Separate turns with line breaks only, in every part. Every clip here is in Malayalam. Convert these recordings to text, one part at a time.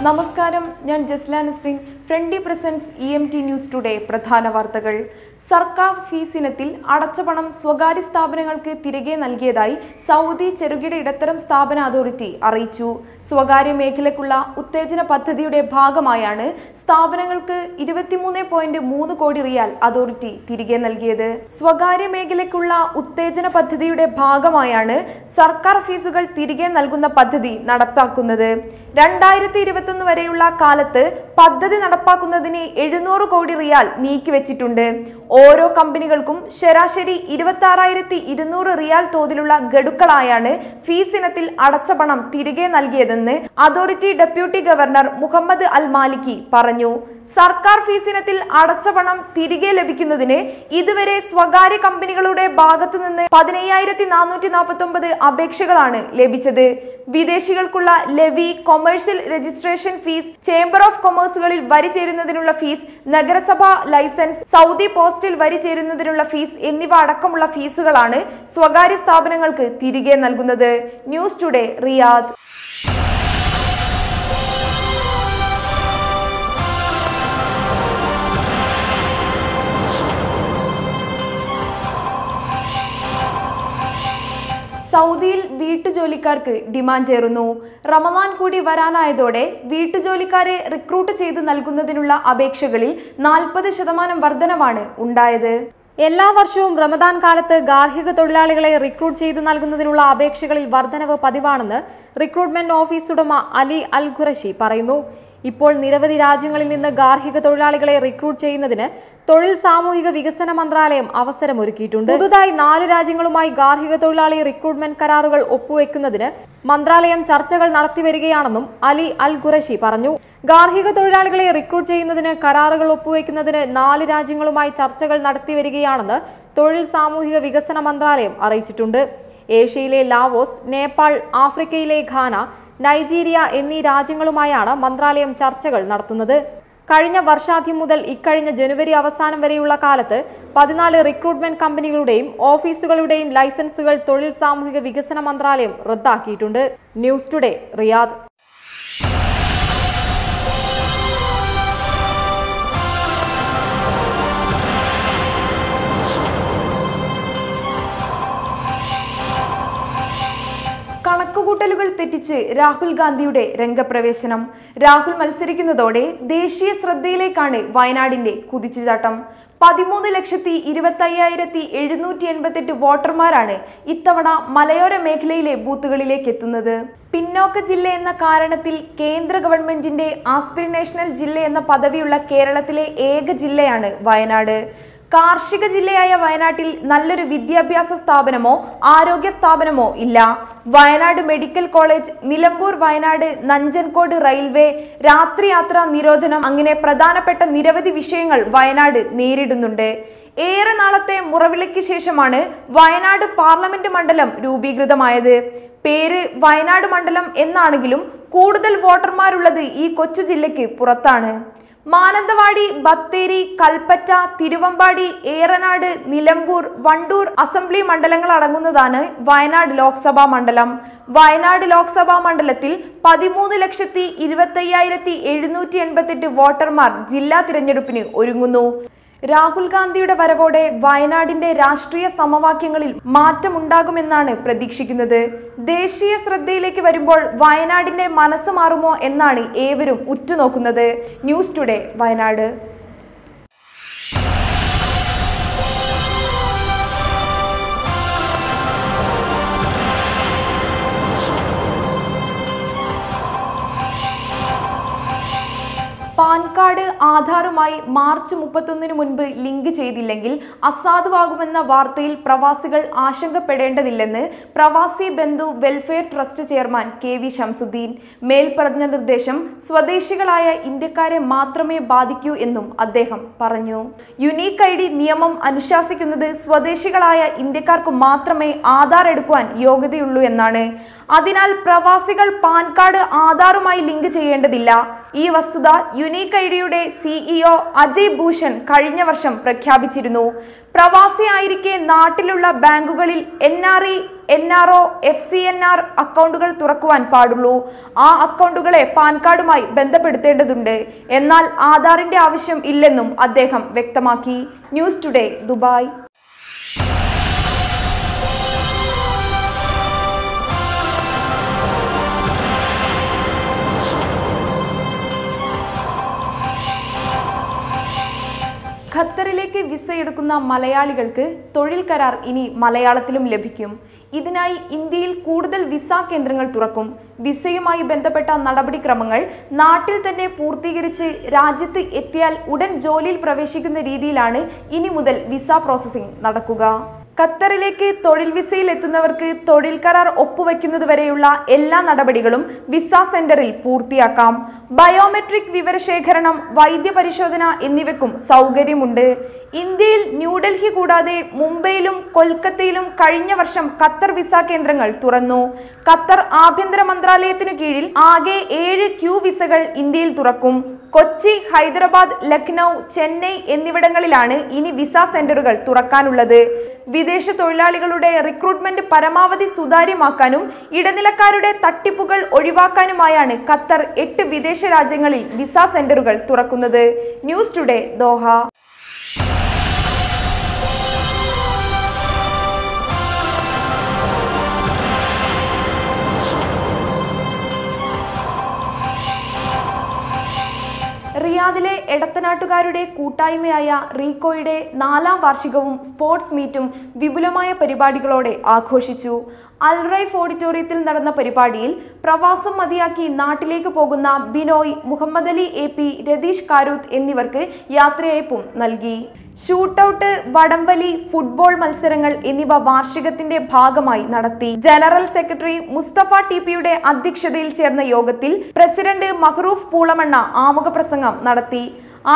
നമസ്കാരം ഞാൻ Jasla Nasreen friendly presence E M T news today പ്രധാന വാർത്തകൾ. സർക്കാർ ഫീസ് ഇനത്തിൽ അടച്ച പണം സ്വകാര്യ സ്ഥാപനങ്ങൾക്ക് തിരികെ നൽകിയതായി സൗദി ചെറുകിട ഇടത്തരം സ്ഥാപന അതോറിറ്റി അറിയിച്ചു. സ്വകാര്യ മേഖലയ്ക്കുള്ള ഉത്തേജന പദ്ധതിയുടെ ഭാഗമായാണ് സ്ഥാപനങ്ങൾക്ക് ഇരുപത്തിമൂന്ന് പോയിന്റ് മൂന്ന് കോടി റിയാൽ അതോറിറ്റി തിരികെ നൽകിയത്. സ്വകാര്യ മേഖലയ്ക്കുള്ള ഉത്തേജന പദ്ധതിയുടെ ഭാഗമായാണ് സർക്കാർ ഫീസുകൾ തിരികെ നൽകുന്ന പദ്ധതി നടപ്പാക്കുന്നത്. രണ്ടായിരത്തി ഇരുപത്തൊന്ന് വരെയുള്ള കാലത്ത് പദ്ധതി നടപ്പാക്കുന്നതിന് എഴുന്നൂറ് കോടി റിയാൽ നീക്കിവെച്ചിട്ടുണ്ട്. ഓരോ കമ്പനികൾക്കും ശരാശരി ഇരുപത്തി ആറായിരത്തി ഇരുന്നൂറ് റിയാൽ തോതിലുള്ള ഗഡുക്കളായാണ് ഫീസ് ഇനത്തിൽ അടച്ച പണം തിരികെ നൽകിയതെന്ന് authority deputy governor Mohammed Al Maliki പറഞ്ഞു. സർക്കാർ ഫീസിനത്തിൽ അടച്ച പണം തിരികെ ലഭിക്കുന്നതിന് ഇതുവരെ സ്വകാര്യ കമ്പനികളുടെ ഭാഗത്തു നിന്ന് പതിനയ്യായിരത്തി നാനൂറ്റി നാൽപ്പത്തി ഒമ്പത് അപേക്ഷകളാണ് ലഭിച്ചത്. വിദേശികൾക്കുള്ള levy commercial registration fee chamber of കൊമേഴ്സുകളിൽ വരി ചേരുന്നതിനുള്ള ഫീസ് നഗരസഭാ ലൈസൻസ് സൗദി പോസ്റ്റിൽ വരി ചേരുന്നതിനുള്ള ഫീസ് എന്നിവ അടക്കമുള്ള ഫീസുകളാണ് സ്വകാര്യ സ്ഥാപനങ്ങൾക്ക് തിരികെ നൽകുന്നത്. News today Riyadh. സൗദിയിൽ വീട്ടുജോലിക്കാർക്ക് ഡിമാൻഡ് ഏറുന്നു റമദാൻ കൂടി വരാനായതോടെ വീട്ടുജോലിക്കാരെ റിക്രൂട്ട് ചെയ്ത് നൽകുന്നതിനുള്ള അപേക്ഷകളിൽ നാൽപ്പത് ശതമാനം വർധനവാണ് ഉണ്ടായത്.
എല്ലാ വർഷവും റമദാൻ കാലത്ത് ഗാർഹിക തൊഴിലാളികളെ റിക്രൂട്ട് ചെയ്തു നൽകുന്നതിനുള്ള അപേക്ഷകളിൽ വർധനവ് പതിവാണെന്ന് റിക്രൂട്ട്മെന്റ് ഓഫീസ് ഉടമ അലി അൽ ഖുറഷി പറയുന്നു. ഇപ്പോൾ നിരവധി രാജ്യങ്ങളിൽ നിന്ന് ഗാർഹിക തൊഴിലാളികളെ റിക്രൂട്ട് ചെയ്യുന്നതിന് തൊഴിൽ സാമൂഹിക വികസന മന്ത്രാലയം അവസരമൊരുക്കിയിട്ടുണ്ട്. പുതുതായി നാല് രാജ്യങ്ങളുമായി ഗാർഹിക തൊഴിലാളി റിക്രൂട്ട്മെന്റ് കരാറുകൾ ഒപ്പുവെക്കുന്നതിന് മന്ത്രാലയം ചർച്ചകൾ നടത്തിവരികയാണെന്നും അലി അൽ ഖുറഷി പറഞ്ഞു. ഗാർഹിക തൊഴിലാളികളെ റിക്രൂട്ട് ചെയ്യുന്നതിന് കരാറുകൾ ഒപ്പുവെക്കുന്നതിന് നാല് രാജ്യങ്ങളുമായി ചർച്ചകൾ നടത്തിവരികയാണെന്ന് തൊഴിൽ സാമൂഹിക വികസന മന്ത്രാലയം അറിയിച്ചിട്ടുണ്ട്. ഏഷ്യയിലെ ലാവോസ് നേപ്പാൾ ആഫ്രിക്കയിലെ ഘാന നൈജീരിയ എന്നീ രാജ്യങ്ങളുമായാണ് മന്ത്രാലയം ചർച്ചകൾ നടത്തുന്നത്. കഴിഞ്ഞ വർഷാദ്യം മുതൽ ഇക്കഴിഞ്ഞ ജനുവരി അവസാനം വരെയുള്ള കാലത്ത് പതിനാല് റിക്രൂട്ട്മെന്റ് കമ്പനികളുടെയും ഓഫീസുകളുടെയും ലൈസൻസുകൾ തൊഴിൽ സാമൂഹിക വികസന മന്ത്രാലയം റദ്ദാക്കിയിട്ടുണ്ട്. News today Riyadh.
കണക്കുകൂട്ടലുകൾ തെറ്റിച്ച് രാഹുൽ ഗാന്ധിയുടെ രംഗപ്രവേശനം. രാഹുൽ മത്സരിക്കുന്നതോടെ ദേശീയ ശ്രദ്ധയിലേക്കാണ് വയനാടിന്റെ കുതിച്ചുചാട്ടം. പതിമൂന്ന് ലക്ഷത്തി ഇരുപത്തി അയ്യായിരത്തി എഴുന്നൂറ്റി എൺപത്തെട്ട് വോട്ടർമാരാണ് ഇത്തവണ മലയോര മേഖലയിലെ ബൂത്തുകളിലേക്ക് എത്തുന്നത്. പിന്നോക്ക ജില്ല എന്ന കാരണത്തിൽ കേന്ദ്ര ഗവൺമെന്റിന്റെ ആസ്പിരിനേഷണൽ ജില്ല എന്ന പദവിയുള്ള കേരളത്തിലെ ഏക ജില്ലയാണ് വയനാട്. കാർഷിക ജില്ലയായ വയനാട്ടിൽ നല്ലൊരു വിദ്യാഭ്യാസ സ്ഥാപനമോ ആരോഗ്യ സ്ഥാപനമോ ഇല്ല. Wayanad medical college Nilambur Wayanad Nanjangud railway രാത്രിയാത്രാ നിരോധനം അങ്ങനെ പ്രധാനപ്പെട്ട നിരവധി വിഷയങ്ങൾ വയനാട് നേരിടുന്നുണ്ട്. ഏറെ നാളത്തെ മുറവിളിക്ക് ശേഷമാണ് വയനാട് പാർലമെന്റ് മണ്ഡലം രൂപീകൃതമായത്. പേര് വയനാട് മണ്ഡലം എന്നാണെങ്കിലും കൂടുതൽ വോട്ടർമാരുള്ളത് ഈ കൊച്ചു ജില്ലയ്ക്ക് പുറത്താണ്. മാനന്തവാടി ബത്തേരി കൽപ്പറ്റ തിരുവമ്പാടി ഏറനാട് നിലമ്പൂർ വണ്ടൂർ അസംബ്ലി മണ്ഡലങ്ങൾ അടങ്ങുന്നതാണ് വയനാട് ലോക്സഭാ മണ്ഡലം. വയനാട് ലോക്സഭാ മണ്ഡലത്തിൽ പതിമൂന്ന് ലക്ഷത്തി ഇരുപത്തയ്യായിരത്തി എഴുന്നൂറ്റി എൺപത്തെട്ട് വോട്ടർമാർ ജില്ലാ തിരഞ്ഞെടുപ്പിന് ഒരുങ്ങുന്നു. രാഹുൽ ഗാന്ധിയുടെ വരവോടെ വയനാടിന്റെ രാഷ്ട്രീയ സമവാക്യങ്ങളിൽ മാറ്റമുണ്ടാകുമെന്നാണ് പ്രതീക്ഷിക്കുന്നത്. ദേശീയ ശ്രദ്ധയിലേക്ക് വരുമ്പോൾ വയനാടിന്റെ മനസ്സ് മാറുമോ എന്നാണ് ഏവരും ഉറ്റുനോക്കുന്നത്. News today Wayanad. PAN card ആധാറുമായി മാർച്ച് മുപ്പത്തൊന്നിന് മുൻപ് ലിങ്ക് ചെയ്തില്ലെങ്കിൽ അസാധുവാകുമെന്ന വാർത്തയിൽ പ്രവാസികൾ ആശങ്കപ്പെടേണ്ടതില്ലെന്ന് Pravasi Bandhu welfare trust chairman K V Shamsudheen മേൽപ്പറഞ്ഞ നിർദ്ദേശം സ്വദേശികളായ ഇന്ത്യക്കാരെ മാത്രമേ ബാധിക്കൂ എന്നും അദ്ദേഹം പറഞ്ഞു. യുണീക്ക് ഐ ഡി നിയമം അനുശാസിക്കുന്നത് സ്വദേശികളായ ഇന്ത്യക്കാർക്ക് മാത്രമേ ആധാർ എടുക്കുവാൻ യോഗ്യതയുള്ളൂ എന്നാണ്. അതിനാൽ പ്രവാസികൾ പാൻ കാർഡ് ആധാറുമായി ലിങ്ക് ചെയ്യേണ്ടതില്ല. ഈ വസ്തുത യുണീക്ക് യുണീക്ക് ഐഡിയുടെ സിഇഒ അജയ് ഭൂഷൺ കഴിഞ്ഞ വർഷം പ്രഖ്യാപിച്ചിരുന്നു. പ്രവാസിയായിരിക്കെ നാട്ടിലുള്ള ബാങ്കുകളിൽ N R E N R O F C N R അക്കൗണ്ടുകൾ തുറക്കുവാൻ പാടുള്ളൂ. ആ അക്കൗണ്ടുകളെ പാൻ കാർഡുമായി ബന്ധപ്പെടുത്തേണ്ടതുണ്ട്. എന്നാൽ ആധാറിന്റെ ആവശ്യം ഇല്ലെന്നും അദ്ദേഹം വ്യക്തമാക്കി. News today Dubai. വിസ എടുക്കുന്ന മലയാളികൾക്ക് തൊഴിൽ കരാർ ഇനി മലയാളത്തിലും ലഭിക്കും. ഇതിനായി ഇന്ത്യയിൽ കൂടുതൽ വിസ കേന്ദ്രങ്ങൾ തുറക്കും. വിസയുമായി ബന്ധപ്പെട്ട നടപടിക്രമങ്ങൾ നാട്ടിൽ തന്നെ പൂർത്തീകരിച്ച് രാജ്യത്ത് എത്തിയാൽ ഉടൻ ജോലിയിൽ പ്രവേശിക്കുന്ന രീതിയിലാണ് ഇനി മുതൽ വിസ പ്രോസസ്സിംഗ് നടക്കുക. ഖത്തറിലേക്ക് തൊഴിൽ വിസയിൽ എത്തുന്നവർക്ക് തൊഴിൽ കരാർ ഒപ്പുവെക്കുന്നതുവരെയുള്ള എല്ലാ നടപടികളും വിസ സെന്ററിൽ പൂർത്തിയാക്കാം. ബയോമെട്രിക് വിവരശേഖരണം വൈദ്യപരിശോധന എന്നിവയ്ക്കും സൗകര്യമുണ്ട്. ഇന്ത്യയിൽ ന്യൂഡൽഹി കൂടാതെ മുംബൈയിലും കൊൽക്കത്തയിലും കഴിഞ്ഞ വർഷം ഖത്തർ വിസ കേന്ദ്രങ്ങൾ തുറന്നു. ഖത്തർ ആഭ്യന്തര മന്ത്രാലയത്തിനു കീഴിൽ ആകെ ഏഴ് ക്യൂ വിസകൾ ഇന്ത്യയിൽ തുറക്കും. കൊച്ചി ഹൈദരാബാദ് ലക്നൗ ചെന്നൈ എന്നിവിടങ്ങളിലാണ് ഇനി വിസ സെന്ററുകൾ തുറക്കാനുള്ളത്. വിദേശ തൊഴിലാളികളുടെ റിക്രൂട്ട്മെന്റ് പരമാവധി സുതാര്യമാക്കാനും ഇടനിലക്കാരുടെ തട്ടിപ്പുകൾ ഒഴിവാക്കാനുമായാണ് ഖത്തർ എട്ട് വിദേശ രാജ്യങ്ങളിൽ വിസ സെന്ററുകൾ തുറക്കുന്നത്. News today Doha. റിയാദിലെ എടത്തനാട്ടുകാരുടെ കൂട്ടായ്മയായ റീകോയുടെ നാലാം വാർഷികവും സ്പോർട്സ് മീറ്റും വിപുലമായ പരിപാടികളോടെ ആഘോഷിച്ചു. അൽറൈഫ് ഓഡിറ്റോറിയത്തിൽ നടന്ന പരിപാടിയിൽ പ്രവാസം മതിയാക്കി നാട്ടിലേക്ക് പോകുന്ന ബിനോയ് മുഹമ്മദ് അലി എ പി രതീഷ് കാരൂത്ത് എന്നിവർക്ക് യാത്രയയപ്പും നൽകി. ഷൂട്ടൌട്ട് വടംവലി ഫുട്ബോൾ മത്സരങ്ങൾ എന്നിവ വാർഷികത്തിന്റെ ഭാഗമായി നടത്തി. ജനറൽ സെക്രട്ടറി മുസ്തഫ ടി പിയുടെ അധ്യക്ഷതയിൽ ചേർന്ന യോഗത്തിൽ പ്രസിഡന്റ് മഹ്റൂഫ് പൂളമണ്ണ ആമുഖ പ്രസംഗം നടത്തി.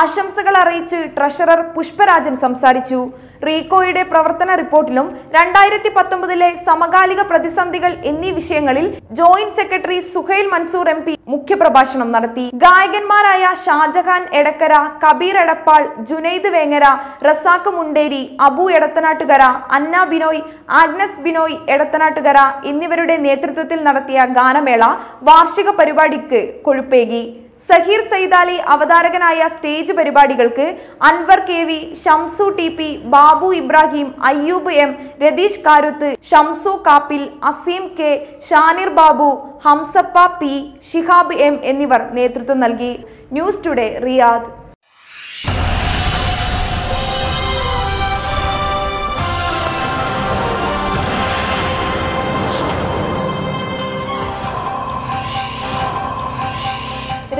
ആശംസകൾ അറിയിച്ച് ട്രഷറർ പുഷ്പരാജൻ സംസാരിച്ചു. റീകോയുടെ പ്രവർത്തന റിപ്പോർട്ടിലും രണ്ടായിരത്തി പത്തൊമ്പതിലെ സമകാലിക പ്രതിസന്ധികൾ എന്നീ വിഷയങ്ങളിൽ joint secretary Suhail Mansoor M P മുഖ്യപ്രഭാഷണം നടത്തി. ഗായകന്മാരായ ഷാജഹാൻ എടക്കര കബീർ എടപ്പാൾ ജുനൈദ് വേങ്ങര റസാഖ് മുണ്ടേരി അബു എടത്തനാട്ടുകര അന്ന ബിനോയ് ആഗ്നസ് ബിനോയ് എടത്തനാട്ടുകര എന്നിവരുടെ നേതൃത്വത്തിൽ നടത്തിയ ഗാനമേള വാർഷിക പരിപാടിക്ക് കൊഴുപ്പേകി. സഹീർ സൈദാലി അവതാരകനായ സ്റ്റേജ് പരിപാടികൾക്ക് Anwar K V Shamsu T P Babu Ibrahim Ayyub M Ratheesh Karuth Shamsu Kappil Azeem K Shanir Babu Hamsappa P Shihab M എന്നിവർ നേതൃത്വം നൽകി. News today Riyadh.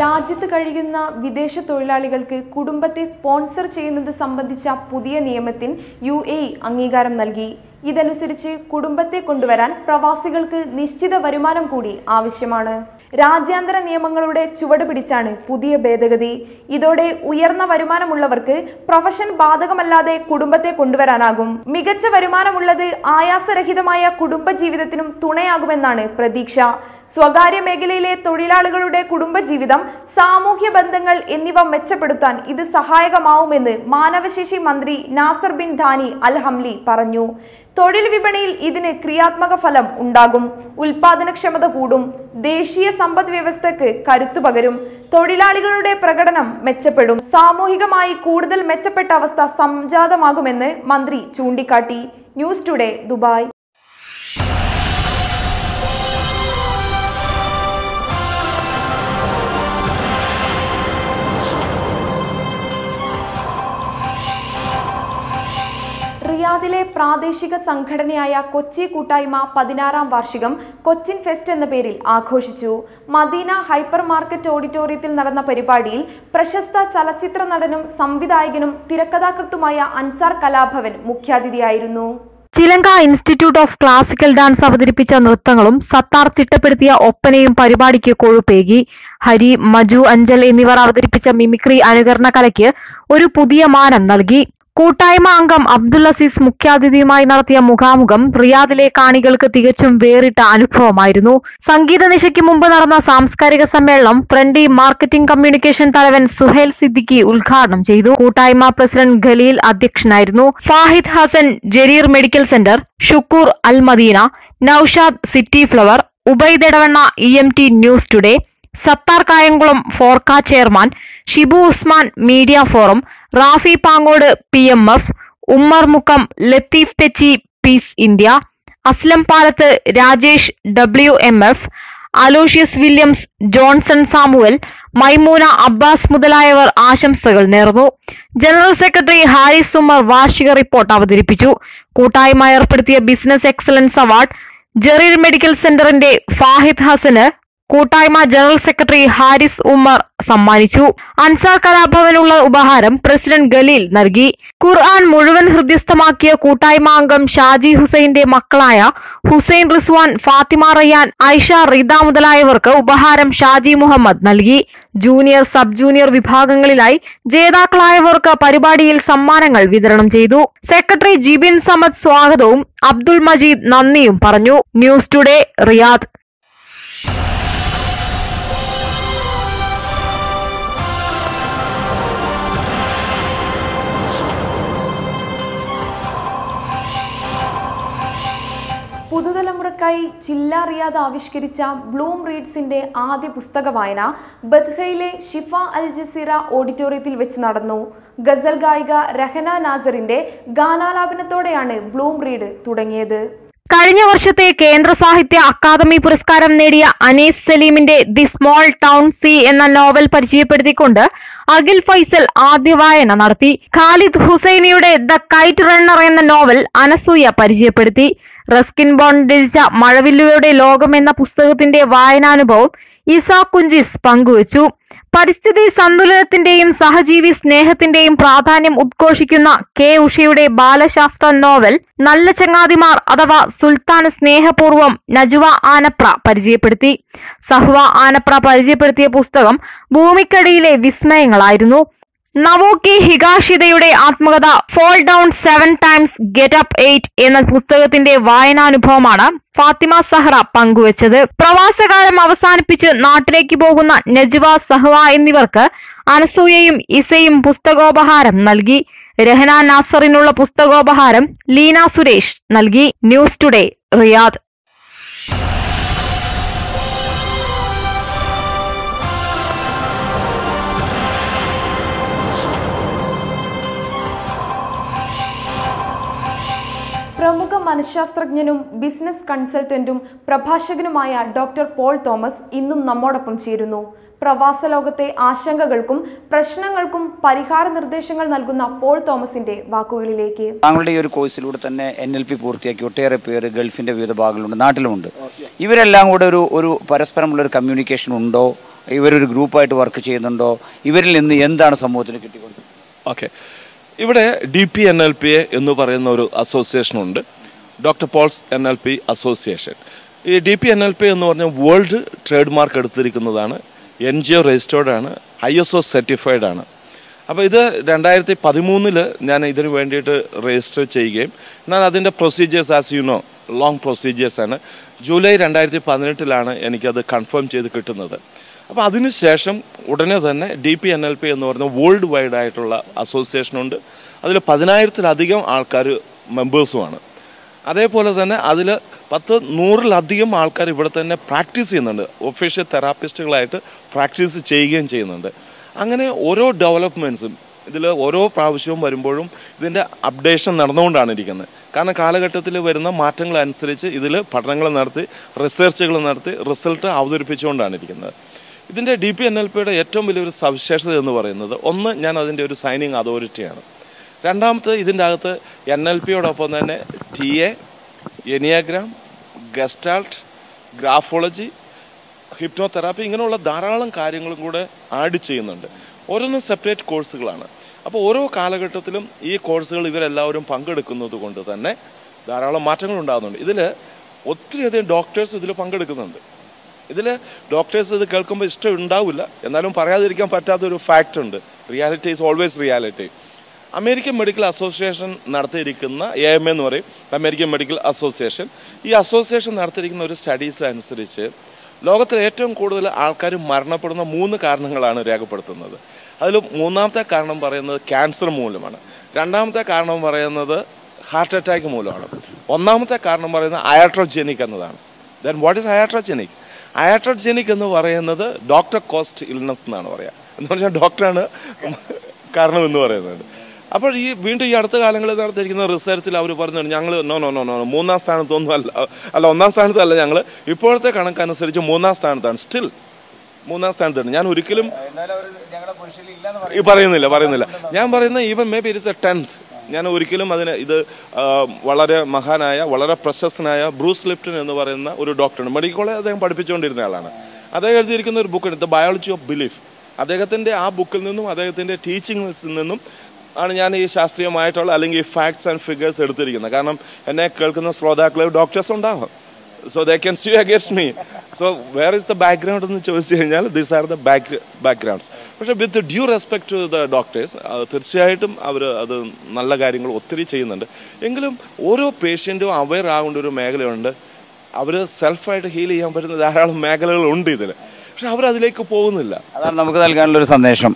രാജ്യത്ത് കഴിയുന്ന വിദേശ തൊഴിലാളികൾക്ക് കുടുംബത്തെ സ്പോൺസർ ചെയ്യുന്നത് സംബന്ധിച്ച പുതിയ നിയമത്തിന് യു അംഗീകാരം നൽകി. ഇതനുസരിച്ച് കുടുംബത്തെ കൊണ്ടുവരാൻ പ്രവാസികൾക്ക് നിശ്ചിത വരുമാനം കൂടി ആവശ്യമാണ്. രാജ്യാന്തര നിയമങ്ങളുടെ ചുവട് പിടിച്ചാണ് പുതിയ ഭേദഗതി. ഇതോടെ ഉയർന്ന വരുമാനമുള്ളവർക്ക് പ്രൊഫഷൻ ബാധകമല്ലാതെ കുടുംബത്തെ കൊണ്ടുവരാനാകും. മികച്ച വരുമാനമുള്ളത് ആയാസരഹിതമായ കുടുംബജീവിതത്തിനും തുണയാകുമെന്നാണ് പ്രതീക്ഷ. സ്വകാര്യ മേഖലയിലെ തൊഴിലാളികളുടെ കുടുംബജീവിതം സാമൂഹ്യ ബന്ധങ്ങൾ എന്നിവ മെച്ചപ്പെടുത്താൻ ഇത് സഹായകമാവുമെന്ന് മാനവശേഷി മന്ത്രി Nasser bin Dhani Al Hamli പറഞ്ഞു. തൊഴിൽ വിപണിയിൽ ഇതിന് ക്രിയാത്മക ഫലം ഉണ്ടാകും. ഉൽപാദനക്ഷമത കൂടും. ദേശീയ സമ്പദ് വ്യവസ്ഥയ്ക്ക് കരുത്തു പകരും. തൊഴിലാളികളുടെ പ്രകടനം മെച്ചപ്പെടും. സാമൂഹികമായി കൂടുതൽ മെച്ചപ്പെട്ട അവസ്ഥ സംജാതമാകുമെന്ന് മന്ത്രി ചൂണ്ടിക്കാട്ടി. News today Dubai. റിയാദിലെ പ്രാദേശിക സംഘടനയായ കൊച്ചി കൂട്ടായ്മ പതിനാറാം വാർഷികം കൊച്ചിൻ ഫെസ്റ്റ് എന്ന പേരിൽ ആഘോഷിച്ചു. മദീന ഹൈപ്പർ മാർക്കറ്റ് ഓഡിറ്റോറിയത്തിൽ നടന്ന പരിപാടിയിൽ പ്രശസ്ത ചലച്ചിത്ര നടനും സംവിധായകനും തിരക്കഥാകൃത്തുമായ അൻസാർ കലാഭവൻ മുഖ്യാതിഥിയായിരുന്നു.
ചിലങ്ക ഇൻസ്റ്റിറ്റ്യൂട്ട് ഓഫ് ക്ലാസിക്കൽ ഡാൻസ് അവതരിപ്പിച്ച നൃത്തങ്ങളും സത്താർ ചിട്ടപ്പെടുത്തിയ ഒപ്പനയും പരിപാടിക്ക് കൊഴുപ്പേകി. ഹരി മജു അഞ്ചൽ എന്നിവർ അവതരിപ്പിച്ച മിമിക്രി അനുകരണ കലയ്ക്ക് ഒരു പുതിയ മാനം നൽകി. കൂട്ടായ്മ അംഗം അബ്ദുൽ അസീസ് മുഖ്യാതിഥിയുമായി നടത്തിയ മുഖാമുഖം റിയാദിലെ കാണികൾക്ക് തികച്ചും വേറിട്ട അനുഭവമായിരുന്നു. സംഗീത നിശയ്ക്ക് മുമ്പ് നടന്ന സാംസ്കാരിക സമ്മേളനം ഫ്രണ്ടി മാർക്കറ്റിംഗ് കമ്മ്യൂണിക്കേഷൻ തലവൻ സുഹേൽ സിദ്ദിഖി ഉദ്ഘാടനം ചെയ്തു. കൂട്ടായ്മ പ്രസിഡന്റ് ഖലീൽ അധ്യക്ഷനായിരുന്നു. Fahid Hasan Jarir Medical Centre Shukoor Al Madina Noushad City Flower Ubaid Edavanna E M T news today Sathar Kayamkulam Forka chairman Shibu Usman media forum Rafi Pangode P M F. Umar Mukkam Latheef Thechi Peace India. Aslam Palath Rajesh W M F. Aloysius Williams Johnson Samuel Maimoona Abbas മുതലായവർ ആശംസകൾ നേർന്നു. ജനറൽ സെക്രട്ടറി ഹാരിസ് ഉമർ വാർഷിക റിപ്പോർട്ട് അവതരിപ്പിച്ചു. കൂട്ടായ്മ ഏർപ്പെടുത്തിയ business excellence award Jarir Medical സെന്ററിന്റെ ഫാഹിദ് ഹസന് കൂട്ടായ്മ ജനറൽ സെക്രട്ടറി ഹാരിസ് ഉമർ സമ്മാനിച്ചു. അൻസാർ കലാഭവനുള്ള ഉപഹാരം പ്രസിഡന്റ് ഗലീൽ നൽകി. ഖുർആൻ മുഴുവൻ ഹൃദ്യസ്ഥമാക്കിയ കൂട്ടായ്മ അംഗം ഷാജി ഹുസൈന്റെ മക്കളായ ഹുസൈൻ റിസ്വാൻ ഫാത്തിമ റയ്യാൻ ഐഷ റീദ മുതലായവർക്ക് ഉപഹാരം ഷാജി മുഹമ്മദ് നൽകി. ജൂനിയർ സബ് ജൂനിയർ വിഭാഗങ്ങളിലായി ജേതാക്കളായവർക്ക് പരിപാടിയിൽ സമ്മാനങ്ങൾ വിതരണം ചെയ്തു. സെക്രട്ടറി ജിബിൻ സമദ് സ്വാഗതവും അബ്ദുൾ മജീദ് നന്ദിയും പറഞ്ഞു. News today Riyadh.
പുതുതലമുറക്കായി ചില്ലാറിയാതെ ആവിഷ്കരിച്ച ബ്ലൂം റീഡ്സിന്റെ ആദ്യ പുസ്തക വായന ബദ്ഹയിലെ ഷിഫ അൽ ജസീറ ഓഡിറ്റോറിയത്തിൽ വെച്ച് നടന്നു. ഗസൽ ഗായിക രഹന നാസറിന്റെ ഗാനാലാപനത്തോടെയാണ് ബ്ലൂം റീഡ് തുടങ്ങിയത്.
കഴിഞ്ഞ വർഷത്തെ കേന്ദ്ര സാഹിത്യ അക്കാദമി പുരസ്കാരം നേടിയ അനീസ് സലീമിന്റെ ദി സ്മോൾ ടൗൺ സി എന്ന നോവൽ പരിചയപ്പെടുത്തിക്കൊണ്ട് അഖിൽ ഫൈസൽ ആദ്യ വായന നടത്തി. ഖാലിദ് ഹുസൈനിയുടെ ദ കൈറ്റ് റണ്ണർ എന്ന നോവൽ അനസൂയ പരിചയപ്പെടുത്തി. റസ്കിൻ ബോണ്ട് രചിച്ച മഴവില്ലുകളുടെ ലോകം എന്ന പുസ്തകത്തിന്റെ വായനാനുഭവം ഇസാ കുഞ്ചിസ് പങ്കുവച്ചു. പരിസ്ഥിതി സന്തുലനത്തിന്റെയും സഹജീവി സ്നേഹത്തിന്റെയും പ്രാധാന്യം ഉദ്ഘോഷിക്കുന്ന കെ ഉഷയുടെ ബാലശാസ്ത്ര നോവൽ നല്ല ചങ്ങാതിമാർ അഥവാ സുൽത്താൻ സ്നേഹപൂർവം നജുവ ആനപ്ര പരിചയപ്പെടുത്തി. സഹ്വ ആനപ്ര പരിചയപ്പെടുത്തിയ പുസ്തകം ഭൂമിക്കടിയിലെ വിസ്മയങ്ങളായിരുന്നു. നവോക്കി ഹിഗാഷിതയുടെ ആത്മകഥ Fall Down Seven Times Get Up Eight എന്ന പുസ്തകത്തിന്റെ വായനാനുഭവമാണ് ഫാത്തിമ സഹറ പങ്കുവച്ചത്. പ്രവാസകാലം അവസാനിപ്പിച്ച് നാട്ടിലേക്ക് പോകുന്ന നജ്വ സഹ്വ എന്നിവർക്ക് അനസൂയയും ഇസയും പുസ്തകോപഹാരം നൽകി. രഹന നാസറിനുള്ള പുസ്തകോപഹാരം ലീന സുരേഷ് നൽകി. News today Riyadh.
പ്രമുഖ മനഃശാസ്ത്രജ്ഞനും ബിസിനസ് കൺസൾട്ടന്റും പ്രഭാഷകനുമായ ഡോക്ടർ പോൾ തോമസ് ഇന്നും നമ്മോടൊപ്പം ചേരുന്നു. പ്രവാസ ലോകത്തെ ആശങ്കകൾക്കും പ്രശ്നങ്ങൾക്കും പരിഹാര നിർദ്ദേശങ്ങൾ നൽകുന്ന പോൾ തോമസിന്റെ വാക്കുകളിലേക്ക്.
താങ്കളുടെ ഈ ഒരു കോഴ്സിലൂടെ തന്നെ എൻ എൽ പി പൂർത്തിയാക്കി ഒട്ടേറെ പേര് ഗൾഫിന്റെ വിവിധ ഭാഗങ്ങളുണ്ട് നാട്ടിലുമുണ്ട്. ഇവരെല്ലാം കൂടെ ഒരു ഒരു പരസ്പരമുള്ള ഒരു കമ്മ്യൂണിക്കേഷൻ ഉണ്ടോ? ഇവരൊരു ഗ്രൂപ്പായിട്ട് വർക്ക് ചെയ്യുന്നുണ്ടോ? ഇവരിൽ നിന്ന് എന്താണ് സമൂഹത്തിന് കിട്ടിക്കൊണ്ടത്
ഓക്കെ ഇവിടെ D P N L P A എന്ന് പറയുന്ന ഒരു അസോസിയേഷൻ ഉണ്ട്. Doctor Paul's N L P association ഈ D P N L P എന്ന് പറഞ്ഞാൽ വേൾഡ് ട്രേഡ് മാർക്ക് എടുത്തിരിക്കുന്നതാണ് എൻ ജി ഒ രജിസ്റ്റേർഡാണ് ഐ എസ് ഒ സർട്ടിഫൈഡ് ആണ്. അപ്പോൾ ഇത് രണ്ടായിരത്തി പതിമൂന്നിൽ ഞാൻ ഇതിന് വേണ്ടിയിട്ട് രജിസ്റ്റർ ചെയ്യുകയും എന്നാൽ അതിന്റെ procedures as you know long പ്രൊസീജിയേഴ്സാണ് July രണ്ടായിരത്തി പതിനെട്ടിലാണ് എനിക്കത് കൺഫേം ചെയ്ത് കിട്ടുന്നത്. അപ്പോൾ അതിനുശേഷം ഉടനെ തന്നെ D P N L P എന്ന് പറയുന്ന വേൾഡ് വൈഡ് ആയിട്ടുള്ള അസോസിയേഷൻ ഉണ്ട്. അതിൽ പതിനായിരത്തിലധികം ആൾക്കാർ മെമ്പേഴ്സുമാണ് അതേപോലെ തന്നെ അതിൽ പത്ത് നൂറിലധികം ആൾക്കാർ ഇവിടെ തന്നെ പ്രാക്ടീസ് ചെയ്യുന്നുണ്ട്. ഒഫീഷ്യൽ തെറാപ്പിസ്റ്റുകളായിട്ട് പ്രാക്ടീസ് ചെയ്യുകയും ചെയ്യുന്നുണ്ട്. അങ്ങനെ ഓരോ ഡെവലപ്മെന്റ്സും ഇതിൽ ഓരോ പ്രാവശ്യവും വരുമ്പോഴും ഇതിന്റെ അപ്ഡേഷൻ നടന്നുകൊണ്ടാണ് ഇരിക്കുന്നത്. കാരണം കാലഘട്ടത്തിൽ വരുന്ന മാറ്റങ്ങളനുസരിച്ച് ഇതിൽ പഠനങ്ങൾ നടത്തി റിസർച്ചുകൾ നടത്തി റിസൾട്ട് അവതരിപ്പിച്ചുകൊണ്ടാണ് ഇരിക്കുന്നത്. ഇതിന്റെ ഡി പി എൻ എൽ പിയുടെ ഏറ്റവും വലിയൊരു സവിശേഷത എന്ന് പറയുന്നത് ഒന്ന് ഞാൻ അതിന്റെ ഒരു സൈനിങ് അതോറിറ്റിയാണ്. രണ്ടാമത്തെ ഇതിന്റെ അകത്ത് എൻ എൽ പിയോടൊപ്പം തന്നെ T A enneagram gestalt graphology hypnotherapy ഇങ്ങനെയുള്ള ധാരാളം കാര്യങ്ങളും കൂടെ ആഡ് ചെയ്യുന്നുണ്ട്. ഓരോന്നും സെപ്പറേറ്റ് കോഴ്സുകളാണ്. അപ്പോൾ ഓരോ കാലഘട്ടത്തിലും ഈ കോഴ്സുകൾ ഇവരെല്ലാവരും പങ്കെടുക്കുന്നത് കൊണ്ട് തന്നെ ധാരാളം മാറ്റങ്ങൾ ഉണ്ടാകുന്നുണ്ട്. ഇതിൽ ഒത്തിരിയധികം ഡോക്ടേഴ്സ് ഇതിൽ പങ്കെടുക്കുന്നുണ്ട്. ഇതിൽ ഡോക്ടേഴ്സ് ഇത് കേൾക്കുമ്പോൾ ഇഷ്ടം ഉണ്ടാവില്ല എന്നാലും പറയാതിരിക്കാൻ പറ്റാത്തൊരു ഫാക്റ്റ് ഉണ്ട്. Reality is always reality American Medical Association നടത്തിയിരിക്കുന്ന A M എന്ന് പറയും. അമേരിക്കൻ മെഡിക്കൽ അസോസിയേഷൻ ഈ അസോസിയേഷൻ നടത്തിയിരിക്കുന്ന ഒരു സ്റ്റഡീസ് അനുസരിച്ച് ലോകത്തിൽ ഏറ്റവും കൂടുതൽ ആൾക്കാർ മരണപ്പെടുന്ന മൂന്ന് കാരണങ്ങളാണ് രേഖപ്പെടുത്തുന്നത്. അതിൽ മൂന്നാമത്തെ കാരണം പറയുന്നത് ക്യാൻസർ മൂലമാണ്. രണ്ടാമത്തെ കാരണം പറയുന്നത് ഹാർട്ട് അറ്റാക്ക് മൂലമാണ്. ഒന്നാമത്തെ കാരണം പറയുന്നത് അയാട്രോജെനിക് എന്നതാണ്. Then what is iatrogenic iatrogenic എന്ന് പറയുന്നത് ഡോക്ടർ കോസ്റ്റ് ഇൽനെസ് എന്നാണ് പറയുക എന്ന് പറഞ്ഞാൽ ഡോക്ടറാണ് കാരണം എന്ന് പറയുന്നത്. അപ്പോൾ ഈ വീണ്ടും ഈ അടുത്ത കാലങ്ങളിൽ നടത്തിയിരിക്കുന്ന റിസർച്ചിൽ അവർ പറഞ്ഞു ഞങ്ങൾ നോ നോ നോ നോ മൂന്നാം സ്ഥാനത്തൊന്നും അല്ല അല്ല ഒന്നാം സ്ഥാനത്തല്ല ഞങ്ങൾ ഇപ്പോഴത്തെ കണക്കനുസരിച്ച് മൂന്നാം സ്ഥാനത്താണ്. സ്റ്റിൽ മൂന്നാം സ്ഥാനത്താണ് ഞാൻ ഒരിക്കലും പറയുന്നില്ല പറയുന്നില്ല. ഞാൻ പറയുന്ന even maybe it's a tenth ഞാൻ ഒരിക്കലും അതിന് ഇത് വളരെ മഹാനായ വളരെ പ്രശസ്തനായ ബ്രൂസ് ലിപ്റ്റൺ എന്ന് പറയുന്ന ഒരു ഡോക്ടറാണ് മെഡിക്കൽ കോളേജ് അദ്ദേഹം പഠിപ്പിച്ചുകൊണ്ടിരുന്ന ആളാണ്. അദ്ദേഹം എഴുതിയിരിക്കുന്ന ഒരു ബുക്കാണ് ദ ബയോളജി ഓഫ് ബിലീഫ് അദ്ദേഹത്തിന്റെ ആ ബുക്കിൽ നിന്നും അദ്ദേഹത്തിന്റെ ടീച്ചിങ്സിൽ നിന്നും ആണ് ഞാൻ ഈ ശാസ്ത്രീയമായിട്ടുള്ള അല്ലെങ്കിൽ ഫാക്ട്സ് ആൻഡ് ഫിഗേഴ്സ് എടുത്തിരിക്കുന്നത്. കാരണം എന്നെ കേൾക്കുന്ന ശ്രോതാക്കൾ ഡോക്ടേഴ്സ് ഉണ്ടാവും. So they can sue against me so where is the background എന്ന് ചോദിച്ചു കഴിഞ്ഞാൽ these are the back backgrounds പക്ഷേ with due respect to the doctors തീർച്ചയായിട്ടും അവർ അത് നല്ല കാര്യങ്ങൾ ഒത്തിരി ചെയ്യുന്നുണ്ട്. എങ്കിലും ഓരോ പേഷ്യന്റും അവെയർ ആകേണ്ട ഒരു മേഖലയുണ്ട്. അവർ സെൽഫായിട്ട് ഹീൽ ചെയ്യാൻ പറ്റുന്ന ധാരാളം മേഖലകളുണ്ട് ഇതിൽ പക്ഷെ അവരതിലേക്ക് പോകുന്നില്ല.
അതാണ് നമുക്ക് നൽകാനുള്ള ഒരു സന്ദേശം.